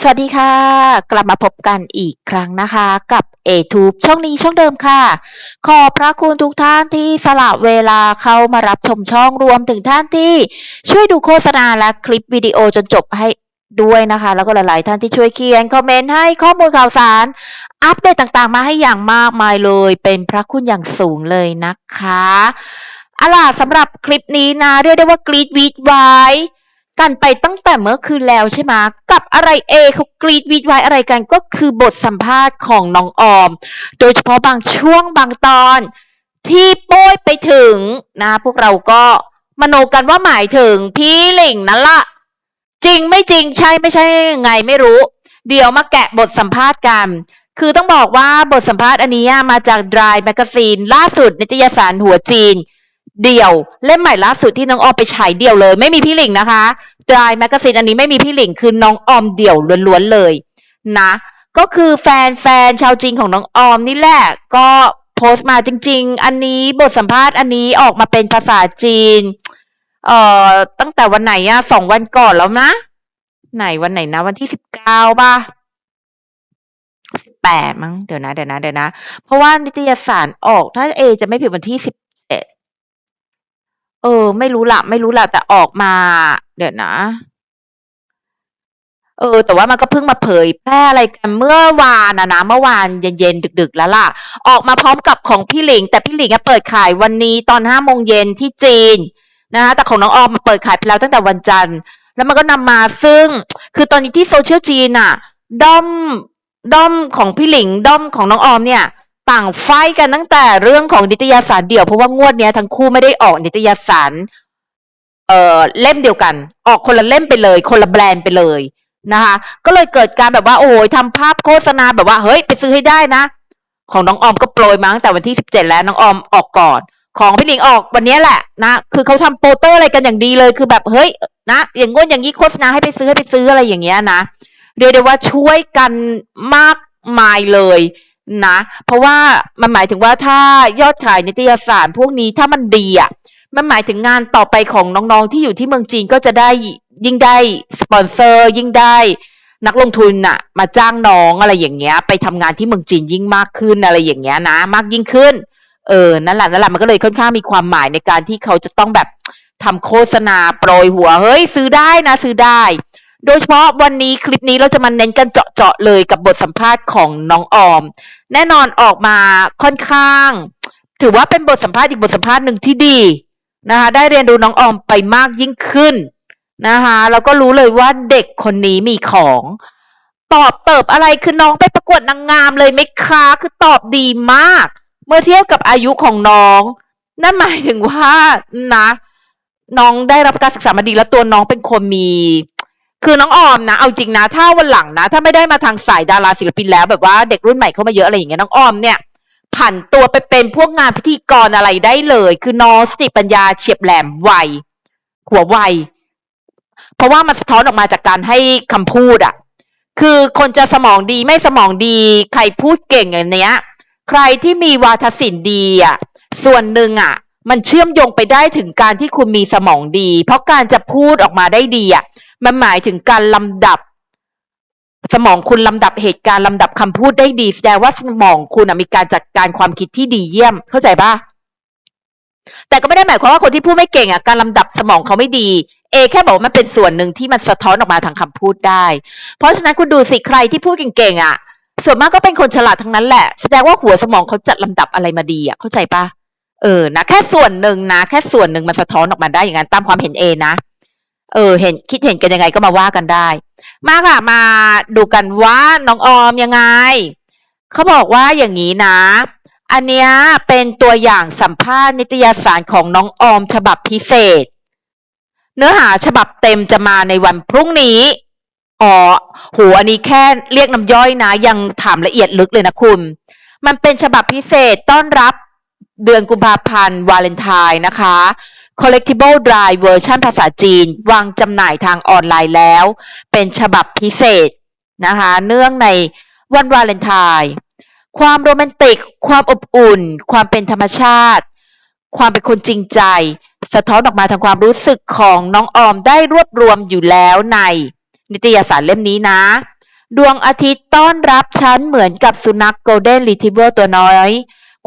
สวัสดีค่ะ กลับมาพบกันอีกครั้งนะคะกับ a t u b e ช่องนี้ช่องเดิมค่ะ ขอบพระคุณทุกท่านที่สละเวลาเข้ามารับชมช่องรวมถึงท่านที่ช่วยดูโฆษณาและคลิปวิดีโอจนจบให้ด้วยนะคะ แล้วก็หลาย ๆ ท่านที่ช่วยเขียนคอมเมนต์ให้ข้อมูลข่าวสาร อัปเดตต่างๆ มาให้อย่างมากมายเลย เป็นพระคุณอย่างสูงเลยนะคะอล่ะสำหรับคลิปนี้นะเรียกได้ว่ากรีดวีดไว้ กันไปตั้งแต่เมื่อคืนแล้วใช่ไหมกับอะไรเอเขากรีดวีดไว้อะไรกันก็คือบทสัมภาษณ์ของน้องออม โดยเฉพาะบางช่วงบางตอนที่โป้ยไปถึงนะ พวกเราก็มโนกันว่าหมายถึงพี่หลิงนั่นละจริงไม่จริงใช่ไม่ใช่ยังไงไม่รู้ เดี๋ยวมาแกะบทสัมภาษณ์กัน คือต้องบอกว่าบทสัมภาษณ์อันนี้มาจาก Dry Magazine ล่าสุดนิตยสารหัวจีน เดี่ยวเล่มใหม่ล่าสุดที่น้องออมไปฉายเดี่ยวเลย ไม่มีพี่หลิงนะคะ Dry Magazine อันนี้ไม่มีพี่หลิงคือน้องออมเดี่ยวล้วนๆเลยนะ ก็คือแฟนแฟนชาวจีนของน้องออมนี่แหละก็โพสต์มาจริง ๆ อันนี้บทสัมภาษณ์อันนี้ออกมาเป็นภาษาจีน เอ่อตั้งแต่วันไหนอะสองวันก่อนแล้วนะ ไหนวันไหนนะ วันที่สิบเก้าป่ะสิบแปดมั้งเดี๋ยวนะเดี๋ยวนะเดี๋ยวนะ เพราะว่านิตยสารออกถ้าเอจะไม่ผิดวันที่สิบ เออ ไม่รู้ละไม่รู้ละแต่ออกมา เดี๋ยวนะ เออ แต่ว่ามันก็เพิ่งมาเผยแพร่อะไรกันเมื่อวานนะนะเมื่อวานเย็นๆดึก ๆ แล้วล่ะ ออกมาพร้อมกับของพี่หลิง แต่พี่หลิงอะเปิดขายวันนี้ตอนห้าโมงเย็นที่จีนนะคะแต่ของน้องออมมาเปิดขายไปแล้วตั้งแต่วันจันทร์แล้วมันก็นำมาซึ่ง คือตอนนี้ที่โซเชียลจีนอะด้อมด้อมของพี่หลิงด้อมของน้องออมเนี่ย ต่างไฟกันตั้งแต่เรื่องของนิตยสารเดี่ยวเพราะว่างวดเนี้ยทั้งคู่ไม่ได้ออกนิตยสารเอ่อเล่มเดียวกัน ออกคนละเล่มไปเลย คนละแบรนด์ไปเลยนะคะก็เลยเกิดการแบบว่าโอ้ยทำภาพโฆษณาแบบว่าเฮ้ยไปซื้อให้ได้นะ ของน้องออมก็โปรยมาตั้งแต่วันที่สิบเจ็ดแล้วน้องออมออกก่อน ของพี่หลิงออกวันนี้แหละนะคือเขาทำโปเตอร์อะไรกันอย่างดีเลยคือแบบเฮ้ยนะอย่างงวดอย่างนี้โฆษณาให้ไปซื้อให้ไปซื้ออะไรอย่างเงี้ยนะเรียกได้ว่าช่วยกันมากมายเลย นะ เพราะว่ามันหมายถึงว่าถ้ายอดขายนิตยสารพวกนี้ถ้ามันดีอะมันหมายถึงงานต่อไปของน้องๆที่อยู่ที่เมืองจีนก็จะได้ยิ่งได้สปอนเซอร์ ยิ่งได้นักลงทุนน่ะ มาจ้างน้องอะไรอย่างเงี้ย ไปทำงานที่เมืองจีนยิ่งมากขึ้นอะไรอย่างเงี้ยนะ มากยิ่งขึ้น เออนั่นแหละนั่นแหละมันก็เลยค่อนข้างมีความหมายในการที่เขาจะต้องแบบทำโฆษณาโปรยหัวเฮ้ย ซื้อได้นะ ซื้อได้ โดยเฉพาะวันนี้คลิปนี้เราจะมาเน้นกันเจาะๆเลยกับบทสัมภาษณ์ของน้องออม แน่นอนออกมาค่อนข้าง ถือว่าเป็นบทสัมภาษณ์อีกบทสัมภาษณ์หนึ่งที่ดีนะคะได้เรียนรู้น้องออมไปมากยิ่งขึ้นนะคะแล้วก็รู้เลยว่าเด็กคนนี้มีของตอบเติบอะไรคือน้องไปประกวดนางงามเลยไหมคะคือตอบดีมาก เมื่อเทียบกับอายุของน้อง นั่นหมายถึงว่านะ น้องได้รับการศึกษามาดีแล้วตัวน้องเป็นคนมี คือน้องออมนะ เอาจริงนะ ถ้าวันหลังนะ ถ้าไม่ได้มาทางสายดาราศิลปินแล้วแบบว่าเด็กรุ่นใหม่เข้ามาเยอะอะไรอย่างเงี้ยน้องออมเนี่ยผันตัวไปเป็นพวกงานพิธีกรอะไรได้เลย คือน้องสติปัญญาเฉียบแหลมไวหัวไวเพราะว่ามันสะท้อนออกมาจากการให้คำพูดอะคือคนจะสมองดีไม่สมองดี ใครพูดเก่งอย่างเนี้ย ใครที่มีวาทศิลป์ดีอะส่วนหนึ่งอะ มันเชื่อมโยงไปได้ถึงการที่คุณมีสมองดี เพราะการจะพูดออกมาได้ดีอะมันหมายถึงการลำดับ สมองคุณลำดับเหตุการณ์ลำดับคำพูดได้ดีแสดงว่าสมองคุณมีการจัดการความคิดที่ดีเยี่ยม เข้าใจปะแต่ก็ไม่ได้หมายความว่าคนที่พูดไม่เก่งอะการลำดับสมองเขาไม่ดีเอแค่บอกว่ามันเป็นส่วนหนึ่งที่มันสะท้อนออกมาทางคำพูดได้ เพราะฉะนั้นคุณดูสิใครที่พูดเก่งๆอะ ส่วนมากก็เป็นคนฉลาดทั้งนั้นแหละ แสดงว่าหัวสมองเขาจัดลำดับอะไรมาดีอะเข้าใจปะ เออนะแค่ส่วนหนึ่งนะ แค่ส่วนหนึ่งมันสะท้อนออกมาได้อย่างนั้นตามความเห็นเอนะเออ เห็นคิดเห็นกันยังไงก็มาว่ากันได้ มาค่ะ มาดูกันว่าน้องออมยังไงเขาบอกว่าอย่างนี้นะ อันเนี้ยเป็นตัวอย่างสัมภาษณ์นิตยสารของน้องออมฉบับพิเศษ เนื้อหาฉบับเต็มจะมาในวันพรุ่งนี้อ๋อโหอันนี้แค่เรียกน้ำย่อยนะ ยังถามละเอียดลึกเลยนะคุณ มันเป็นฉบับพิเศษต้อนรับ เดือนกุมภาพันธ์วาเลนไทน์นะคะ collectible dry เวอร์ชันภาษาจีน วางจำหน่ายทางออนไลน์แล้ว เป็นฉบับพิเศษนะคะ เนื่องในวันวาเลนไทน์ความโรแมนติก ความอบอุ่น ความเป็นธรรมชาติ ความเป็นคนจริงใจ สะท้อนออกมาทางความรู้สึกของน้องออมได้รวบรวมอยู่แล้วใน นิตยสารเล่มนี้นะ ดวงอาทิตย์ต้อนรับฉันเหมือนกับสุนัขโกลเด้นรีท r เวอร์ตัวน้อย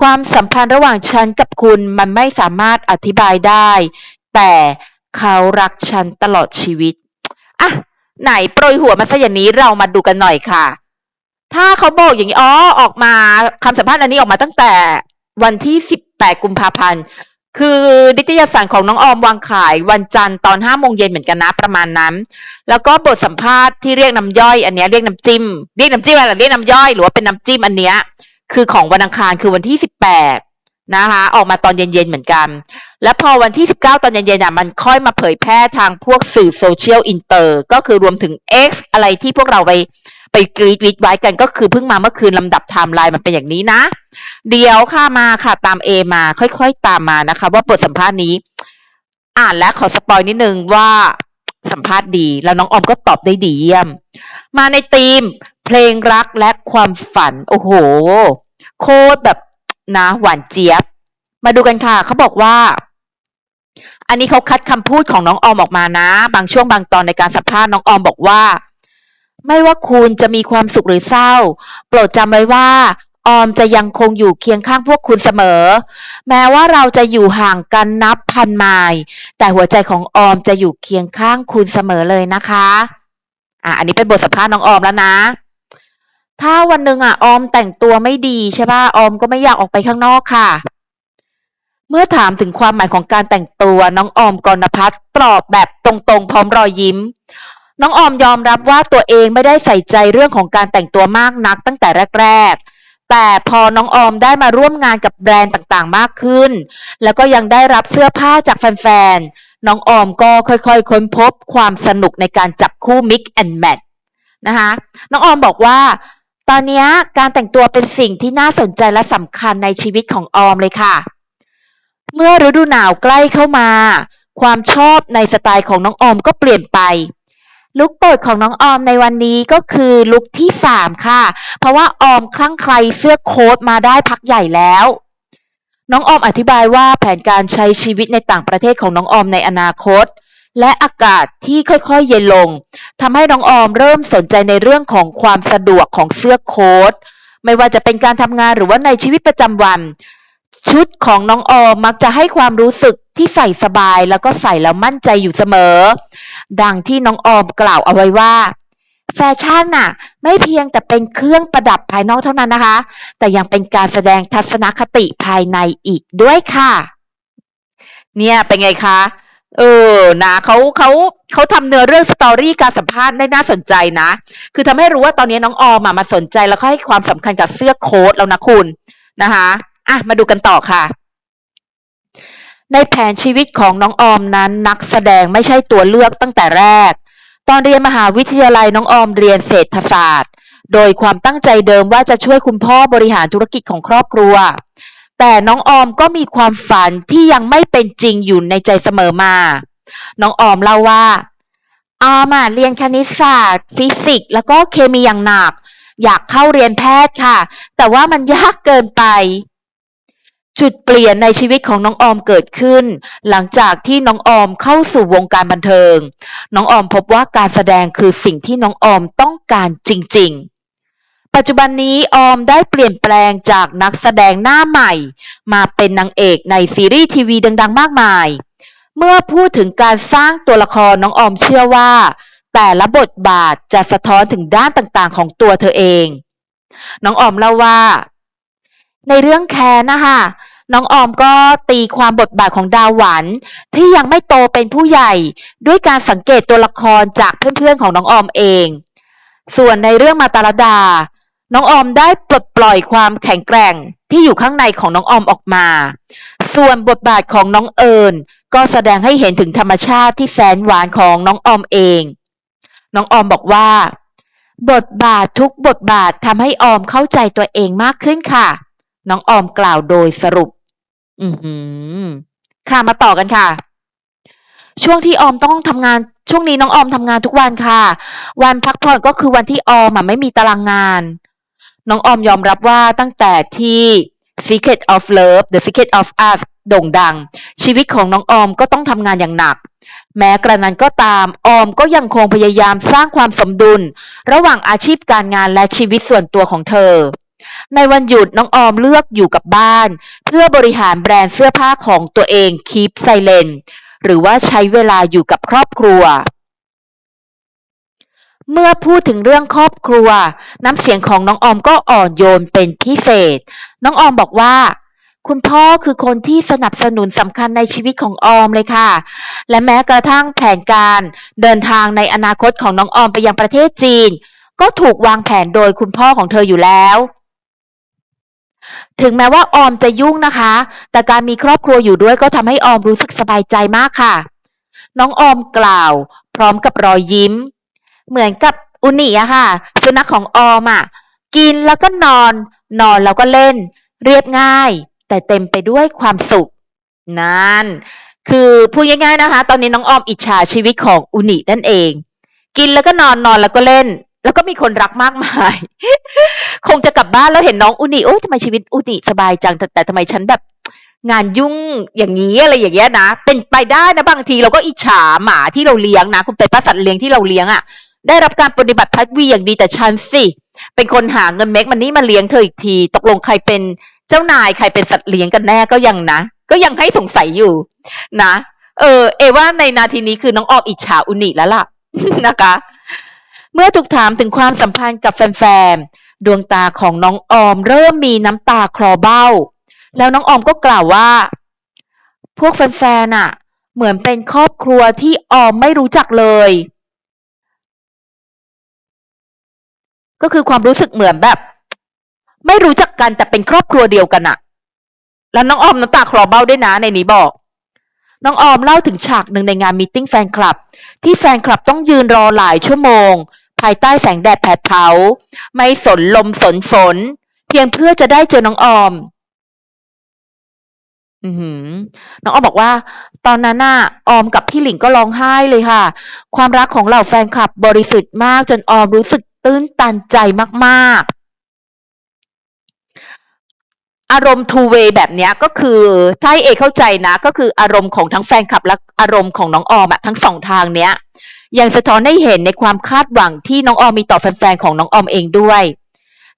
ความสัมพันธ์ระหว่างฉันกับคุณมันไม่สามารถอธิบายได้ แต่เขารักฉันตลอดชีวิตอะไหนโปรยหัวมาซะอย่างนี้เรามาดูกันหน่อยค่ะ ถ้าเขาบอกอย่างนี้อ๋อออกมาคำสัมภาษณ์อันนี้ออกมาตั้งแต่วันที่18กุมภาพันธ์คือนิตยสารของน้องออมวางขายวันจันทร์ตอน5โมงเย็นเหมือนกันนะประมาณนั้น แล้วก็บทสัมภาษณ์ที่เรียกน้ำย่อย อันนี้เรียกน้ำจิ้ม เรียกน้ำจิ้มอะไรเรียกน้ำย่อย หรือว่าเป็นน้ำจิ้มอันเนี้ย คือของวันอังคารคือวันที่18นะคะ ออกมาตอนเย็นๆเหมือนกัน แล้วพอวันที่ 19 ตอนเย็นๆอะมันค่อยมาเผยแพร่ทางพวกสื่อโซเชียลอินเตอร์ก็คือรวมถึง X อะไรที่พวกเราไปไปกรีดวิดไว้กันก็คือเพิ่งมาเมื่อคืนลำดับไทม์ไลน์มันเป็นอย่างนี้นะ เดี๋ยวค่ะมาค่ะตามเอมาค่อยๆตามมานะคะ ว่าบทสัมภาษณ์นี้ อ่านแล้วขอสปอยนิดนึงว่าสัมภาษณ์ดี แล้วน้องออมก็ตอบได้ดีเยี่ยม มาในธีม เพลงรักและความฝัน โอ้โห โคตรแบบนะหวานเจี๊ยบ มาดูกันค่ะ เขาบอกว่า อันนี้เขาคัดคำพูดของน้องออมออกมานะ บางช่วงบางตอนในการสัมภาษณ์น้องออมบอกว่า ไม่ว่าคุณจะมีความสุขหรือเศร้า โปรดจำไว้ว่าออมจะยังคงอยู่เคียงข้างพวกคุณเสมอ แม้ว่าเราจะอยู่ห่างกันนับพันไมล์แต่หัวใจของออมจะอยู่เคียงข้างคุณเสมอเลยนะคะ อะ อันนี้เป็นบทสัมภาษณ์น้องออมแล้วนะ ถ้าวันหนึ่งอะออมแต่งตัวไม่ดีใช่ป่ะออมก็ไม่อยากออกไปข้างนอกค่ะ เมื่อถามถึงความหมายของการแต่งตัวน้องออมกรณพัฒน์ตอบแบบตรงๆ พร้อมรอยยิ้ม น้องออมยอมรับว่าตัวเองไม่ได้ใส่ใจเรื่องของการแต่งตัวมากนักตั้งแต่แรกๆ แต่พอน้องออมได้มาร่วมงานกับแบรนด์ต่างๆ มากขึ้น แล้วก็ยังได้รับเสื้อผ้าจากแฟนๆ น้องออมก็ค่อยๆ ค้นพบความสนุกในการจับคู่ mix and match นะคะ น้องออมบอกว่า ตอนนี้การแต่งตัวเป็นสิ่งที่น่าสนใจและสำคัญในชีวิตของออมเลยค่ะ เมื่อฤดูหนาวใกล้เข้ามา ความชอบในสไตล์ของน้องออมก็เปลี่ยนไปลุคโปรดของน้องออมในวันนี้ก็คือลุคที่สามค่ะ เพราะว่าออมคลั่งไคล้เสื้อโค้ทมาได้พักใหญ่แล้ว น้องออมอธิบายว่าแผนการใช้ชีวิตในต่างประเทศของน้องออมในอนาคต และอากาศที่ค่อยๆ เย็นลงทำให้น้องออมเริ่มสนใจในเรื่องของความสะดวกของเสื้อโค้ทไม่ว่าจะเป็นการทำงานหรือว่าในชีวิตประจำวัน ชุดของน้องออมมักจะให้ความรู้สึกที่ใส่สบายแล้วก็ใส่แล้วมั่นใจอยู่เสมอ ดังที่น้องออมกล่าวเอาไว้ว่า แฟชั่นน่ะ ไม่เพียงแต่เป็นเครื่องประดับภายนอกเท่านั้นนะคะ แต่ยังเป็นการแสดงทัศนคติภายในอีกด้วยค่ะ เนี่ยเป็นไงคะ เออนะเขาเขาเขาทำเนื้อเรื่องสตอรี่การสัมภาษณ์ได้น่าสนใจนะ คือทำให้รู้ว่าตอนนี้น้องออมมาสนใจแล้วก็ให้ความสำคัญกับเสื้อโค้ทแล้วนะคุณนะคะอะมาดูกันต่อค่ะ ในแผนชีวิตของน้องออมนั้น นักแสดงไม่ใช่ตัวเลือกตั้งแต่แรก ตอนเรียนมหาวิทยาลัยน้องออมเรียนเศรษฐศาสตร์ โดยความตั้งใจเดิมว่าจะช่วยคุณพ่อบริหารธุรกิจของครอบครัว แต่น้องออมก็มีความฝันที่ยังไม่เป็นจริงอยู่ในใจเสมอมา น้องออมเล่าว่า ออมอะเรียนคณิตศาสตร์ ฟิสิกส์แล้วก็เคมีอย่างหนัก อยากเข้าเรียนแพทย์ค่ะ แต่ว่ามันยากเกินไป จุดเปลี่ยนในชีวิตของน้องออมเกิดขึ้น หลังจากที่น้องออมเข้าสู่วงการบันเทิง น้องออมพบว่าการแสดงคือสิ่งที่น้องออมต้องการจริง ๆ ปัจจุบันนี้ออมได้เปลี่ยนแปลงจากนักแสดงหน้าใหม่ มาเป็นนางเอกในซีรีส์ทีวีดัง ๆ มากมาย เมื่อพูดถึงการสร้างตัวละครน้องออมเชื่อว่า แต่ละบทบาทจะสะท้อนถึงด้านต่างๆ ของตัวเธอเอง น้องออมเล่าว่า ในเรื่องแค้นนะคะน้องออมก็ตีความบทบาทของดาวหวันที่ยังไม่โตเป็นผู้ใหญ่ ด้วยการสังเกตตัวละครจากเพื่อนๆของน้องออมเอง ส่วนในเรื่องมาตาลดา น้องออมได้ปลดปล่อยความแข็งแกร่งที่อยู่ข้างในของน้องออมออกมา ส่วนบทบาทของน้องเอิญก็แสดงให้เห็นถึงธรรมชาติที่แสนหวานของน้องออมเอง น้องออมบอกว่า บทบาททุกบทบาททำให้ออมเข้าใจตัวเองมากขึ้นค่ะ น้องออมกล่าวโดยสรุป อือหือค่ะมาต่อกันค่ะ ช่วงที่ออมต้องทำงานช่วงนี้น้องออมทำงานทุกวันค่ะ วันพักผ่อนก็คือวันที่ออมไม่มีตารางงาน น้องออมยอมรับว่าตั้งแต่ที่ Secret of Love The Secret of Us โด่งดัง ชีวิตของน้องออมก็ต้องทำงานอย่างหนัก แม้กระนั้นก็ตามออมก็ยังคงพยายามสร้างความสมดุล ระหว่างอาชีพการงานและชีวิตส่วนตัวของเธอ ในวันหยุดน้องออมเลือกอยู่กับบ้าน เพื่อบริหารแบรนด์เสื้อผ้าของตัวเอง Keep Silent หรือว่าใช้เวลาอยู่กับครอบครัว เมื่อพูดถึงเรื่องครอบครัว น้ำเสียงของน้องออมก็อ่อนโยนเป็นพิเศษ น้องออมบอกว่า คุณพ่อคือคนที่สนับสนุนสำคัญในชีวิตของออมเลยค่ะ และแม้กระทั่งแผนการเดินทางในอนาคตของน้องออมไปยังประเทศจีน ก็ถูกวางแผนโดยคุณพ่อของเธออยู่แล้วถึงแม้ว่าออมจะยุ่งนะคะ แต่การมีครอบครัวอยู่ด้วยก็ทำให้ออมรู้สึกสบายใจมากค่ะ น้องออมกล่าว พร้อมกับรอยยิ้ม เหมือนกับอุนิอะค่ะ สุนัขของออมอะกินแล้วก็นอน นอนแล้วก็เล่น เรียบง่าย แต่เต็มไปด้วยความสุข นั่น คือพูดง่ายๆนะคะ ตอนนี้น้องออมอิจฉาชีวิตของอุนินั่นเอง กินแล้วก็นอนนอนแล้วก็เล่น แล้วก็มีคนรักมากมาย คงจะกลับบ้านแล้วเห็นน้องอุนิโอ๊ยทำไมชีวิตอุนิสบายจังแต่แต่ทำไมฉันแบบงานยุ่งอย่างนี้อะไรอย่างเงี้ยนะ เป็นไปได้นะบางทีเราก็อิจฉาหมาที่เราเลี้ยงนะ คุณเป็นป้าสัตว์เลี้ยงที่เราเลี้ยงอะ่ะ ได้รับการปฏิบัติพัดวีอย่างดีแต่ฉันสิ เป็นคนหาเงินเมกมันนี่มาเลี้ยงเธออีกที ตกลงใครเป็นเจ้านายใครเป็นสัตว์เลี้ยงกันแน่ก็ยังนะ ก็ยังให้สงสัยอยู่ นะ เออ เอว่าในนาทีนี้คือน้องออมอิจฉาอุนิแล้วล่ะนะคะ เมื่อถูกถามถึงความสัมพันธ์กับแฟนๆดวงตาของน้องออม เริ่มมีน้ำตาคลอเบ้า แล้วน้องออมก็กล่าวว่า พวกแฟนๆอะ เหมือนเป็นครอบครัวที่ออมไม่รู้จักเลย ก็คือความรู้สึกเหมือนแบบ ไม่รู้จักกันแต่เป็นครอบครัวเดียวกันอะแล้วน้องออมน้ำตาคลอเบ้าด้วยนะในนี้บอก น้องออมเล่าถึงฉากหนึ่งในงานมีติ้งแฟนคลับ ที่แฟนคลับต้องยืนรอหลายชั่วโมง ภายใต้แสงแดดแผดเผา ไม่สนลมสนฝน เพียงเพื่อจะได้เจอน้องออมน้องออมบอกว่า ตอนนั้นน่ะออมกับพี่หลิงก็ร้องไห้เลยค่ะ ความรักของเหล่าแฟนคลับบริสุทธิ์มากจนออมรู้สึก ตื้นตันใจมากๆ อารมณ์ทูเวย์แบบเนี้ยก็คือถ้าเอเข้าใจนะ ก็คืออารมณ์ของทั้งแฟนคลับและอารมณ์ของน้องออมอะทั้งสองทางเนี้ยยังสะท้อนให้เห็นในความคาดหวังที่น้องออมมีต่อแฟนๆของน้องออมเองด้วย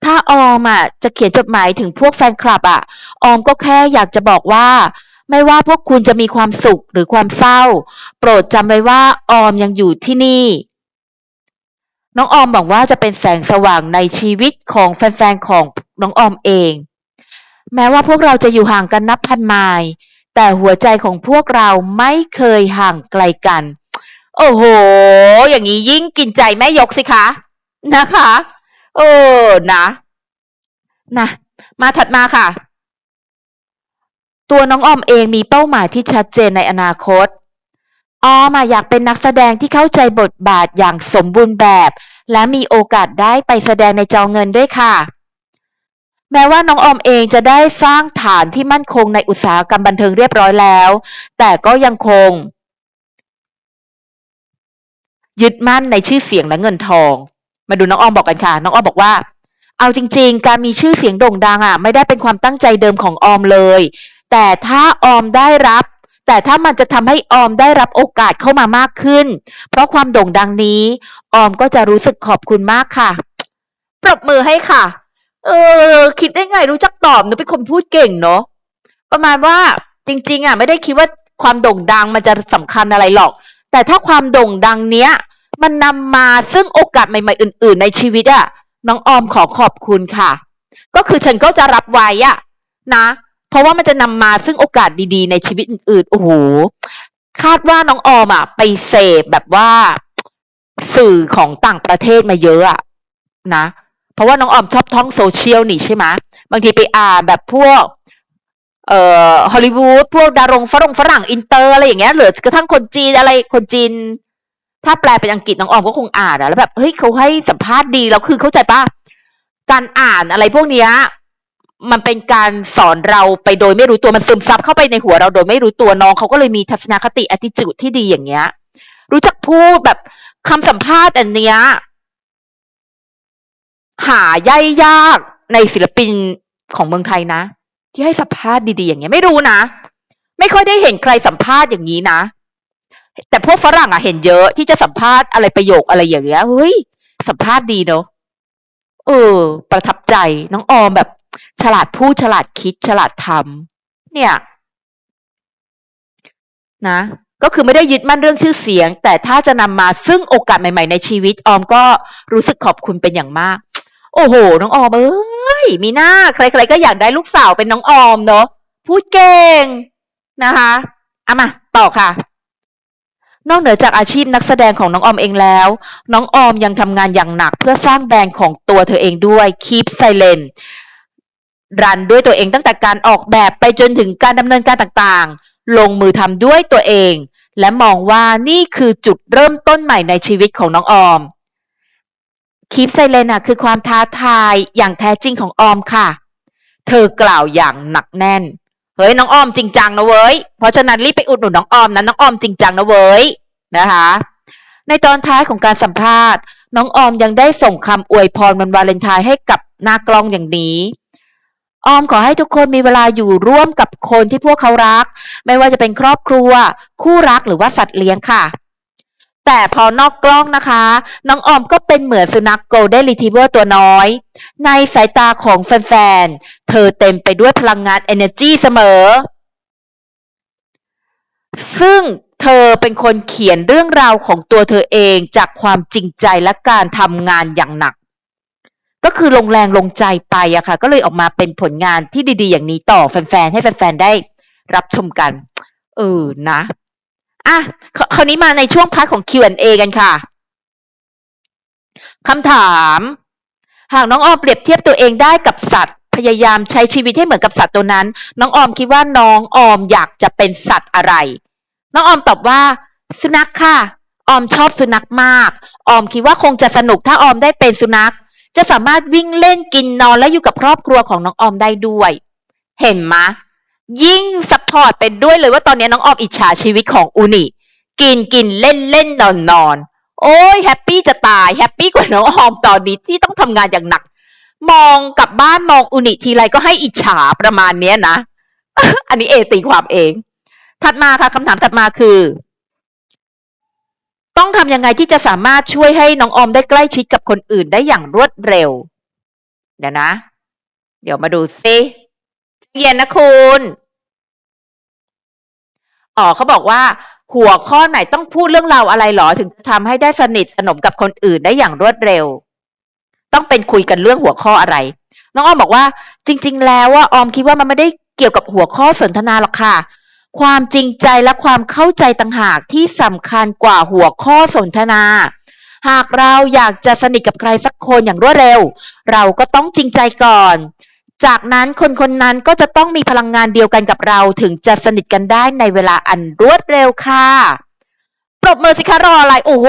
ถ้าออมอะจะเขียนจดหมายถึงพวกแฟนคลับอะ ออมก็แค่อยากจะบอกว่า ไม่ว่าพวกคุณจะมีความสุขหรือความเศร้า โปรดจำไว้ว่าออมยังอยู่ที่นี่ น้องออมหวังว่าจะเป็นแสงสว่างในชีวิตของแฟนๆของน้องออมเอง แม้ว่าพวกเราจะอยู่ห่างกันนับพันไมล์แต่หัวใจของพวกเราไม่เคยห่างไกลกัน โอ้โห อย่างนี้ยิ่งกินใจแม่ยกสิคะ นะคะเออนะนะ มาถัดมาค่ะ ตัวน้องออมเองมีเป้าหมายที่ชัดเจนในอนาคต ออมอะอยากเป็นนักแสดงที่เข้าใจบทบาทอย่างสมบูรณ์แบบ และมีโอกาสได้ไปแสดงในจอเงินด้วยค่ะ แม้ว่าน้องออมเองจะได้สร้างฐานที่มั่นคงในอุตสาหกรรมบันเทิงเรียบร้อยแล้ว แต่ก็ยังคง ยึดมั่นในชื่อเสียงและเงินทอง มาดูน้องออมบอกกันค่ะ น้องออมบอกว่า เอาจริง ๆ การมีชื่อเสียงโด่งดังอะ ไม่ได้เป็นความตั้งใจเดิมของออมเลย แต่ถ้าออมได้รับ แต่ถ้ามันจะทำให้ออมได้รับโอกาสเข้ามามากขึ้น เพราะความโด่งดังนี้ ออมก็จะรู้สึกขอบคุณมากค่ะ ปรบมือให้ค่ะ เออ คิดได้ไงรู้จักตอบหนูเป็นคนพูดเก่งเนาะประมาณว่าจริง ๆ อะ ไม่ได้คิดว่าความโด่งดังมันจะสำคัญอะไรหรอก แต่ถ้าความโด่งดังเนี้ย มันนำมาซึ่งโอกาสใหม่ๆอื่น ๆ ในชีวิตอะน้องออมขอขอบคุณค่ะ ก็คือฉันก็จะรับไว้อะนะ เพราะว่ามันจะนำมาซึ่งโอกาสดีๆ ในชีวิตอื่นๆ โอ้โห คาดว่าน้องออมอะไปเสพแบบว่าสื่อของต่างประเทศมาเยอะอะนะ เพราะว่าน้องออมชอบท่องโซเชียลนี่ใช่ไหมบางทีไปอ่านแบบพวก เอ่อฮอลลีวูดพวกดารงฝรั่งฝรั่งอินเตอร์อะไรอย่างเงี้ยหรือกระทั่งคนจีนอะไรคนจีน ถ้าแปลเป็นอังกฤษน้องออมก็คงอ่านอะแล้วแบบเฮ้ยเขาให้สัมภาษณ์ดีแล้วคือเข้าใจปะการอ่านอะไรพวกเนี้ย มันเป็นการสอนเราไปโดยไม่รู้ตัวมันซึมซับเข้าไปในหัวเราโดยไม่รู้ตัวน้องเขาก็เลยมีทัศนคติ attitude ที่ดีอย่างเงี้ย รู้จักพูดแบบคำสัมภาษณ์อันเนี้ยหาย่ายยากในศิลปินของเมืองไทยนะ ที่ให้สัมภาษณ์ดีๆอย่างเงี้ยไม่รู้นะ ไม่ค่อยได้เห็นใครสัมภาษณ์อย่างนี้นะ แต่พวกฝรั่งอะเห็นเยอะที่จะสัมภาษณ์อะไรประโยคอะไรอย่างเงี้ยเฮ้ยสัมภาษณ์ดีเนาะเออ ประทับใจน้องออมแบบ ฉลาดพูดฉลาดคิดฉลาดทำเนี่ยนะก็คือไม่ได้ยึดมั่นเรื่องชื่อเสียง แต่ถ้าจะนำมาซึ่งโอกาสใหม่ ๆ ในชีวิตออมก็รู้สึกขอบคุณเป็นอย่างมาก โอ้โห น้องออมเอ้ยมีหน้า ใคร ๆ ก็อยากได้ลูกสาวเป็นน้องออมเนาะพูดเก่งนะคะเอามาต่อค่ะ นอกเหนือจากอาชีพนักแสดงของน้องออมเองแล้ว น้องออมยังทำงานอย่างหนักเพื่อสร้างแบรนด์ของตัวเธอเองด้วย Keep Silent รันด้วยตัวเองตั้งแต่การออกแบบไปจนถึงการดำเนินการต่างๆ ลงมือทำด้วยตัวเอง และมองว่านี่คือจุดเริ่มต้นใหม่ในชีวิตของน้องออม Keep Silent คือความท้าทายอย่างแท้จริงของออมค่ะ เธอกล่าวอย่างหนักแน่น เฮ้ยน้องออมจริงจังนะเว้ย เพราะฉะนั้นรีบไปอุดหนุนน้องออมนะน้องออมจริงจังนะเว้ยนะคะ ในตอนท้ายของการสัมภาษณ์ น้องออมยังได้ส่งคำอวยพรวันวาเลนไทน์ให้กับหน้ากล้องอย่างนี้ ออมขอให้ทุกคนมีเวลาอยู่ร่วมกับคนที่พวกเขารัก ไม่ว่าจะเป็นครอบครัว คู่รักหรือว่าสัตว์เลี้ยงค่ะ แต่พอนอกกล้องนะคะ น้องออมก็เป็นเหมือนสุนัขโกลเด้นรีทรีเวอร์ตัวน้อย ในสายตาของแฟนๆ เธอเต็มไปด้วยพลังงาน energy เสมอ ซึ่งเธอเป็นคนเขียนเรื่องราวของตัวเธอเองจากความจริงใจและการทำงานอย่างหนัก ก็คือลงแรงลงใจไปอะค่ะ ก็เลยออกมาเป็นผลงานที่ดีๆ อย่างนี้ต่อแฟนๆ ให้แฟนๆ ได้รับชมกัน เออนะอะคราวนี้มาในช่วงพาร์ทของ Q&A กันค่ะคำถาม หากน้องออมเปรียบเทียบตัวเองได้กับสัตว์ พยายามใช้ชีวิตให้เหมือนกับสัตว์ตัวนั้น น้องออมคิดว่าน้องออมอยากจะเป็นสัตว์อะไร น้องออมตอบว่า สุนัขค่ะ ออมชอบสุนัขมาก ออมคิดว่าคงจะสนุกถ้าออมได้เป็นสุนัข จะสามารถวิ่งเล่นกินนอนและอยู่กับครอบครัวของน้องออมได้ด้วย เห็นไหมยิ่งซัพพอร์ตเป็นด้วยเลยว่าตอนนี้น้องออมอิจฉาชีวิตของอูนิกินกินเล่นเล่นนอนนอนโอ้ยแฮปปี้จะตายแฮปปี้กว่าน้องออมตอนนี้ที่ต้องทำงานอย่างหนัก มองกลับบ้านมองอุนิทีไรก็ให้อิจฉาประมาณเนี้ยนะ อันนี้เอตีความเอง ถัดมาค่ะคำถามถัดมาคือ ต้องทำยังไงที่จะสามารถช่วยให้น้องออมได้ใกล้ชิดกับคนอื่นได้อย่างรวดเร็ว เดี๋ยวนะ เดี๋ยวมาดูซิเย็นนะคุณอ๋อเขาบอกว่า หัวข้อไหนต้องพูดเรื่องราวอะไรหรอถึงจะทำให้ได้สนิทสนมกับคนอื่นได้อย่างรวดเร็ว ต้องเป็นคุยกันเรื่องหัวข้ออะไร น้องออมบอกว่า จริง ๆ แล้วว่าออมคิดว่ามันไม่ได้เกี่ยวกับหัวข้อสนทนาหรอกค่ะ ความจริงใจและความเข้าใจต่างหากที่สำคัญกว่าหัวข้อสนทนา หากเราอยากจะสนิทกับใครสักคนอย่างรวดเร็ว เราก็ต้องจริงใจก่อน จากนั้นคนคนนั้นก็จะต้องมีพลังงานเดียวกันกับเราถึงจะสนิทกันได้ในเวลาอันรวดเร็วค่ะปรบมือสิคะรออะไรโอ้โห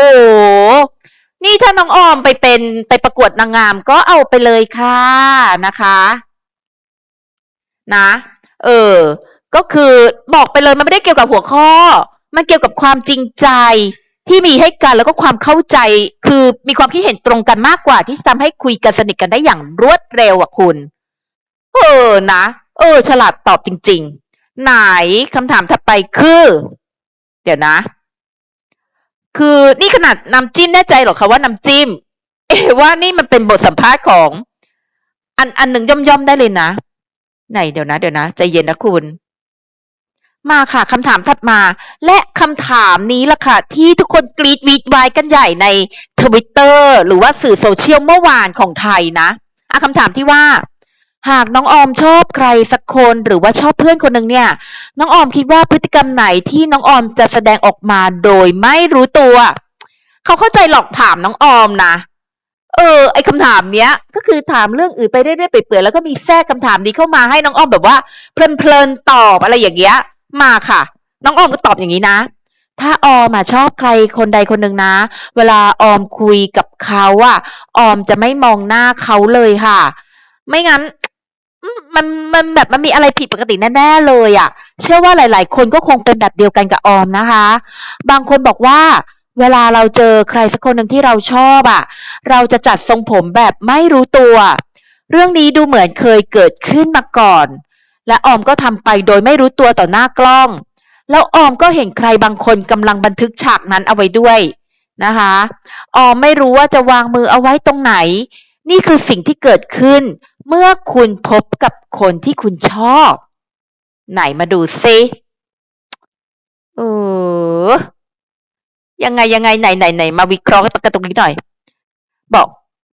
นี่ถ้าน้องออมไปเป็นไปประกวดนางงามก็เอาไปเลยค่ะนะคะ นะ เออ ก็คือบอกไปเลยมันไม่ได้เกี่ยวกับหัวข้อ มันเกี่ยวกับความจริงใจที่มีให้กันแล้วก็ความเข้าใจ คือมีความคิดเห็นตรงกันมากกว่า ที่จะทำให้คุยกันสนิทกันได้อย่างรวดเร็วอะคุณ เออนะ เออ ฉลาดตอบจริง ๆ ไหนคำถามถัดไปคือ เดี๋ยวนะ คือนี่ขนาดน้ำจิ้มแน่ใจหรอคะว่าน้ำจิ้ม เอว่านี่มันเป็นบทสัมภาษณ์ของ อันอันหนึ่งย่อมย่อมได้เลยนะ ไหนเดี๋ยวนะ เดี๋ยวนะใจเย็นนะคุณ มาค่ะคำถามถัดมา และคำถามนี้ล่ะค่ะ ที่ทุกคนกรีดวีดไว้กันใหญ่ในทวิตเตอร์หรือว่าสื่อโซเชียลเมื่อวานของไทยนะอะคำถามที่ว่า หากน้องออมชอบใครสักคนหรือว่าชอบเพื่อนคนหนึ่งเนี่ย น้องออมคิดว่าพฤติกรรมไหนที่น้องออมจะแสดงออกมาโดยไม่รู้ตัว เขาเข้าใจหลอกถามน้องออมนะเออไอคำถามเนี้ย ก็คือถามเรื่องอื่นไปเรื่อยๆเปื่อยแล้วก็มีแทรกคำถามนี้เข้ามาให้น้องออมแบบว่าเพลินๆตอบอะไรอย่างเงี้ย มาค่ะ น้องออมก็ตอบอย่างนี้นะ ถ้าออมมาชอบใครคนใดคนหนึ่งนะ เวลาออมคุยกับเขาอะออมจะไม่มองหน้าเขาเลยค่ะ ไม่งั้นมันมันแบบมันมีอะไรผิดปกติแน่ๆเลยอะ่ะ เชื่อว่าหลาย ๆ คนก็คงเป็นแบบเดียวกันกับออมนะคะ บางคนบอกว่า เวลาเราเจอใครสักคนหนึ่งที่เราชอบอะ่ะ เราจะจัดทรงผมแบบไม่รู้ตัว เรื่องนี้ดูเหมือนเคยเกิดขึ้นมาก่อน และออมก็ทำไปโดยไม่รู้ตัวต่อหน้ากล้อง แล้วออมก็เห็นใครบางคนกำลังบันทึกฉากนั้นเอาไว้ด้วยนะคะ ออมไม่รู้ว่าจะวางมือเอาไว้ตรงไหน นี่คือสิ่งที่เกิดขึ้น เมื่อคุณพบกับคนที่คุณชอบ ไหนมาดูซิเออยังไงยังไงไหนไหนไหนมาวิเคราะห์กันตรงนี้หน่อย บอก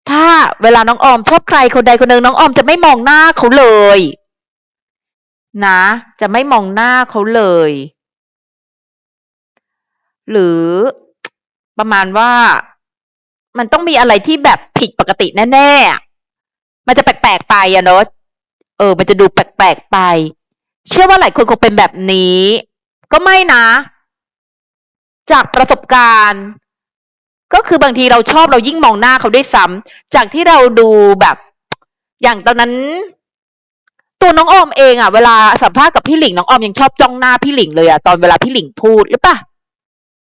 ถ้าเวลาน้องออมชอบใครคนใดคนหนึ่งน้องออมจะไม่มองหน้าเขาเลย นะ จะไม่มองหน้าเขาเลย หรือประมาณว่ามันต้องมีอะไรที่แบบผิดปกติแน่ๆ มันจะแปลกๆไปอะเนอะเออ มันจะดูแปลกๆไป เชื่อว่าหลายคนคงเป็นแบบนี้ ก็ไม่นะ จากประสบการณ์ ก็คือบางทีเราชอบเรายิ่งมองหน้าเขาด้วยซ้ำจากที่เราดูแบบ อย่างตอนนั้น ตัวน้องออมเองอะเวลาสัมภาษณ์กับพี่หลิงน้องออมยังชอบจ้องหน้าพี่หลิงเลยอะตอนเวลาพี่หลิงพูดหรือปะ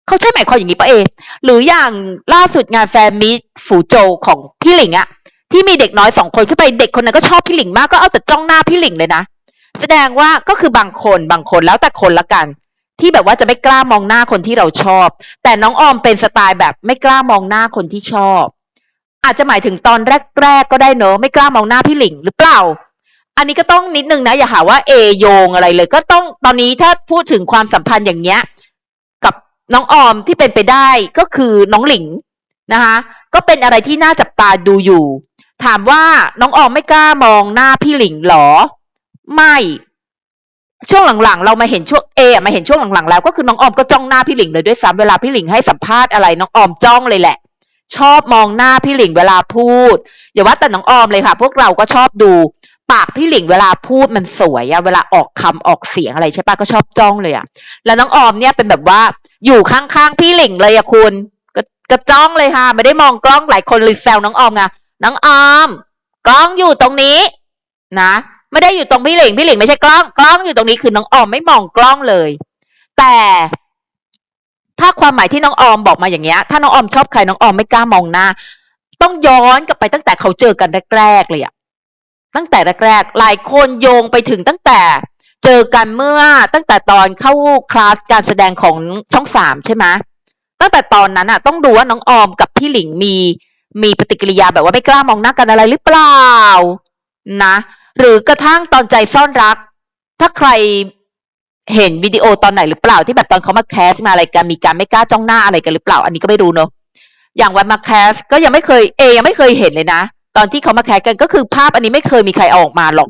เขาใช่หมายความอย่างนี้ปะเอ หรืออย่างล่าสุดงานแฟนมิตฝูโจวของพี่หลิงอะที่มีเด็กน้อยสองคนขึ้นไปเด็กคนนั้นก็ชอบพี่หลิงมากก็เอาแต่จ้องหน้าพี่หลิงเลยนะแสดงว่าก็คือบางคนบางคนแล้วแต่คนละกัน ที่แบบว่าจะไม่กล้ามองหน้าคนที่เราชอบ แต่น้องออมเป็นสไตล์แบบไม่กล้ามองหน้าคนที่ชอบ อาจจะหมายถึงตอนแรก ๆ ก็ได้เนอะไม่กล้ามองหน้าพี่หลิงหรือเปล่า อันนี้ก็ต้องนิดนึงนะ อย่าหาว่าเอโยงอะไรเลย ก็ต้องตอนนี้ถ้าพูดถึงความสัมพันธ์อย่างเงี้ย กับน้องออมที่เป็นไปได้ก็คือน้องหลิงนะคะ ก็เป็นอะไรที่น่าจับตาดูอยู่ ถามว่าน้องออมไม่กล้ามองหน้าพี่หลิงหรอ ไม่ช่วงหลังๆ เรามาเห็นช่วงเอมาเห็นช่วงหลังๆแล้วก็คือน้องออมก็จ้องหน้าพี่หลิงเลยด้วยซ้ำเวลาพี่หลิงให้สัมภาษณ์อะไรน้องออมจ้องเลยแหละ ชอบมองหน้าพี่หลิงเวลาพูดอย่าว่าแต่น้องออมเลยค่ะ พวกเราก็ชอบดู ปากพี่หลิงเวลาพูดมันสวยอะเวลาออกคำออกเสียงอะไรใช่ปะก็ชอบจ้องเลยอะแล้วน้องออมเนี่ยเป็นแบบว่าอยู่ข้างๆพี่หลิงเลยอะคุณก็ก็จ้องเลยค่ะ ไม่ได้มองกล้องหลายคนเลยแซวน้องออมไงน้องออม กล้องอยู่ตรงนี้ นะ ไม่ได้อยู่ตรงพี่หลิงพี่หลิงไม่ใช่กล้องกล้องอยู่ตรงนี้คือน้องออมไม่มองกล้องเลย แต่ถ้าความหมายที่น้องออมบอกมาอย่างเงี้ย ถ้าน้องออมชอบใครน้องออมไม่กล้ามองหน้า ต้องย้อนกลับไปตั้งแต่เขาเจอกันแรกๆเลยอะ ตั้งแต่แรกๆ หลายคนโยงไปถึงตั้งแต่เจอกันเมื่อตั้งแต่ตอนเข้าคลาสการแสดงของช่องสามใช่ไหมตั้งแต่ตอนนั้นอะต้องดูว่าน้องออมกับพี่หลิงมีมีปฏิกิริยาแบบว่าไม่กล้ามองหน้ากันอะไรหรือเปล่านะ หรือกระทั่งตอนใจซ่อนรัก ถ้าใครเห็นวิดีโอตอนไหนหรือเปล่าที่แบบตอนเขามาแคสมาอะไรกันมีการไม่กล้าจ้องหน้าอะไรกันหรือเปล่า อันนี้ก็ไม่รู้เนอะอย่างวันมาแคสก็ยังไม่เคยเอยังไม่เคยเห็นเลยนะ ตอนที่เขามาแคสกันก็คือภาพอันนี้ไม่เคยมีใครออกมาหรอก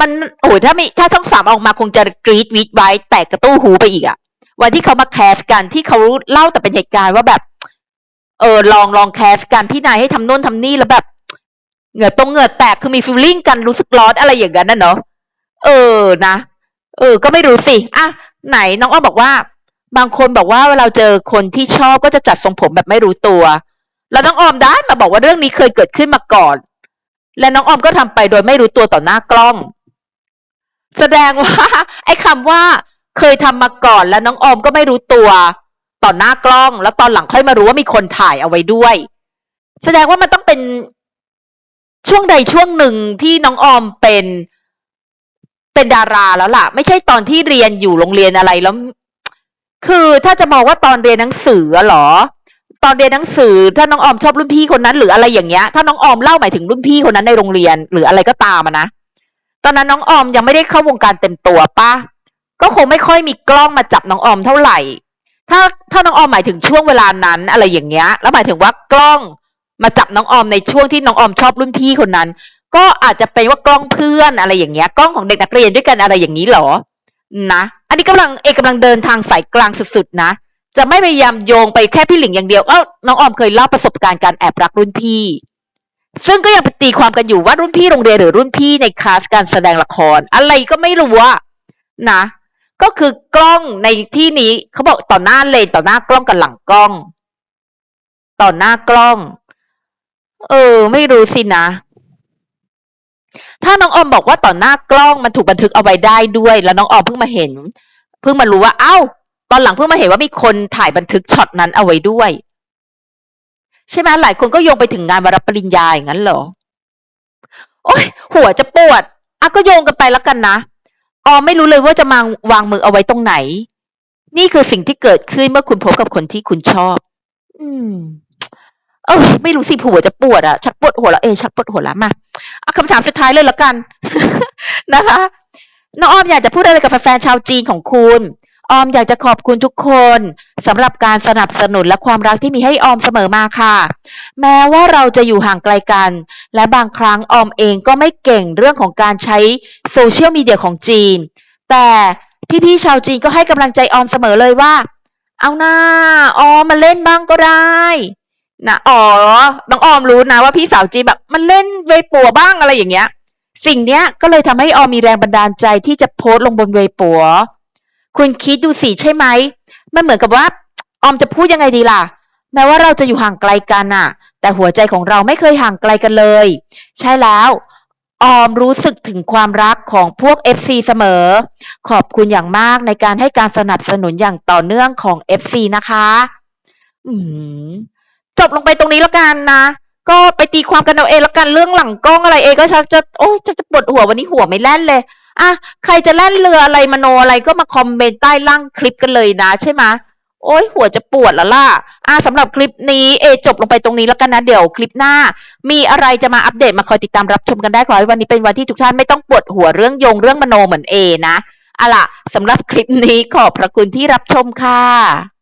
มันโอ้ยถ้ามีถ้าช่องสามออกมาคงจะกรีดวิดไว้แตกกระตู้หูไปอีกอะวันที่เขามาแคสกันที่เขาเล่าแต่เป็นเหตุการณ์ว่าแบบ เออลองลองแคสกันพี่นายให้ทำโน่นทำนี่แล้วแบบเหงื่อตรงเหงื่อแตกคือมีฟีลลิ่งกันรู้สึกร้อนอะไรอย่างนั้นน่ะเนาะเออนะเออ ก็ไม่รู้สิอะไหนน้องอ้อบอกว่า บางคนบอกว่าเวลาเจอคนที่ชอบก็จะจัดทรงผมแบบไม่รู้ตัว แล้วน้องออมได้มาบอกว่าเรื่องนี้เคยเกิดขึ้นมาก่อน และน้องออมก็ทำไปโดยไม่รู้ตัวต่อหน้ากล้อง แสดงว่า ไอ้คำว่า เคยทำมาก่อน แล้วน้องออมก็ไม่รู้ตัวต่อหน้ากล้อง แล้วตอนหลังค่อยมารู้ว่ามีคนถ่ายเอาไว้ด้วย แสดงว่ามันต้องเป็นช่วงใดช่วงหนึ่งที่น้องออมเป็นเป็นดาราแล้วล่ะ ไม่ใช่ตอนที่เรียนอยู่โรงเรียนอะไรแล้ว คือถ้าจะมองว่าตอนเรียนหนังสือหรอ ตอนเรียนหนังสือ ถ้าน้องออมชอบรุ่นพี่คนนั้น หรืออะไรอย่างเงี้ย ถ้าน้องออมเล่าหมายถึงรุ่นพี่คนนั้นในโรงเรียน หรืออะไรก็ตามนะตอนนั้นน้องออมยังไม่ได้เข้าวงการเต็มตัวปะก็คงไม่ค่อยมีกล้องมาจับน้องออมเท่าไหร่ ถ้าถ้าน้องออมหมายถึงช่วงเวลานั้นอะไรอย่างเงี้ย แล้วหมายถึงว่ากล้องมาจับน้องออมในช่วงที่น้องออมชอบรุ่นพี่คนนั้น ก็อาจจะเป็นว่ากล้องเพื่อนอะไรอย่างเงี้ยกล้องของเด็กนักเรียนด้วยกันอะไรอย่างนี้หรอนะ อันนี้กำลังเอกกำลังเดินทางสายกลางสุดๆนะ จะไม่พยายามโยงไปแค่พี่หลิงอย่างเดียวเอ้าน้องออมเคยเล่าประสบการณ์การแอบรักรุ่นพี่ ซึ่งก็ยังไปตีความกันอยู่ว่ารุ่นพี่โรงเรียนหรือรุ่นพี่ในคลาสการแสดงละคร อะไรก็ไม่รู้อะนะ ก็คือกล้องในที่นี้เขาบอกต่อหน้าเลนต่อหน้ากล้องกับหลังกล้อง ต่อหน้ากล้อง เออ ไม่รู้สินะถ้าน้องออมบอกว่าต่อหน้ากล้องมันถูกบันทึกเอาไว้ได้ด้วย แล้วน้องออมเพิ่งมาเห็น เพิ่งมารู้ว่า เอ้า ตอนหลังเพิ่งมาเห็นว่ามีคนถ่ายบันทึกช็อตนั้นเอาไว้ด้วย ใช่ไหมหลายคนก็โยงไปถึงงานวรับปริญญาอย่างนั้นเหรอ โอ้ยหัวจะปวดอะก็โยงกันไปแล้วกันนะออไม่รู้เลยว่าจะมาวางมือเอาไว้ตรงไหน นี่คือสิ่งที่เกิดขึ้นเมื่อคุณพบกับคนที่คุณชอบ อืม เออไม่รู้สิผัวจะปวดอะชักปวดหัวแล้วเอชักปวดหัวแล้วมาเอาคำถามสุดท้ายเลยละกัน นะคะน้องออมอยากจะพูดอะไรกับแฟนๆชาวจีนของคุณ ออมอยากจะขอบคุณทุกคนสำหรับการสนับสนุนและความรักที่มีให้ออมเสมอมาค่ะ แม้ว่าเราจะอยู่ห่างไกลกัน และบางครั้งออมเองก็ไม่เก่งเรื่องของการใช้โซเชียลมีเดียของจีน แต่พี่ๆชาวจีนก็ให้กำลังใจออมเสมอเลยว่า เอาหน้าออมมาเล่นบ้างก็ได้นะอ๋อน้องออมรู้นะว่าพี่สาวจีนแบบมันเล่นเวปัวบ้างอะไรอย่างเงี้ย สิ่งเนี้ยก็เลยทำให้ออมมีแรงบันดาลใจที่จะโพสต์ลงบนเวปัว คุณคิดดูสิใช่ไหมมันเหมือนกับว่า ออมจะพูดยังไงดีล่ะ แม้ว่าเราจะอยู่ห่างไกลกันน่ะแต่หัวใจของเราไม่เคยห่างไกลกันเลย ใช่แล้ว ออมรู้สึกถึงความรักของพวก FC เสมอ ขอบคุณอย่างมากในการให้การสนับสนุนอย่างต่อเนื่องของ FC นะคะ อืมจบลงไปตรงนี้แล้วกันนะ ก็ไปตีความกันเอาเองแล้วกันเรื่องหลังกล้องอะไรเองก็ชักจะโอ้ยชักจะปวดหัววันนี้หัวไม่แล่นเลย อะใครจะแล่นเรืออะไรมโนอะไรก็มาคอมเมนต์ใต้ล่างคลิปกันเลยนะใช่ไหมโอ้ยหัวจะปวดแล้วล่ะ อะสำหรับคลิปนี้เอจบลงไปตรงนี้แล้วกันนะ เดี๋ยวคลิปหน้า มีอะไรจะมาอัปเดตมาคอยติดตามรับชมกันได้ขอให้วันนี้เป็นวันที่ทุกท่านไม่ต้องปวดหัวเรื่องโยงเรื่องมโนเหมือนเอนะอะล่ะสำหรับคลิปนี้ขอบพระคุณที่รับชมค่ะ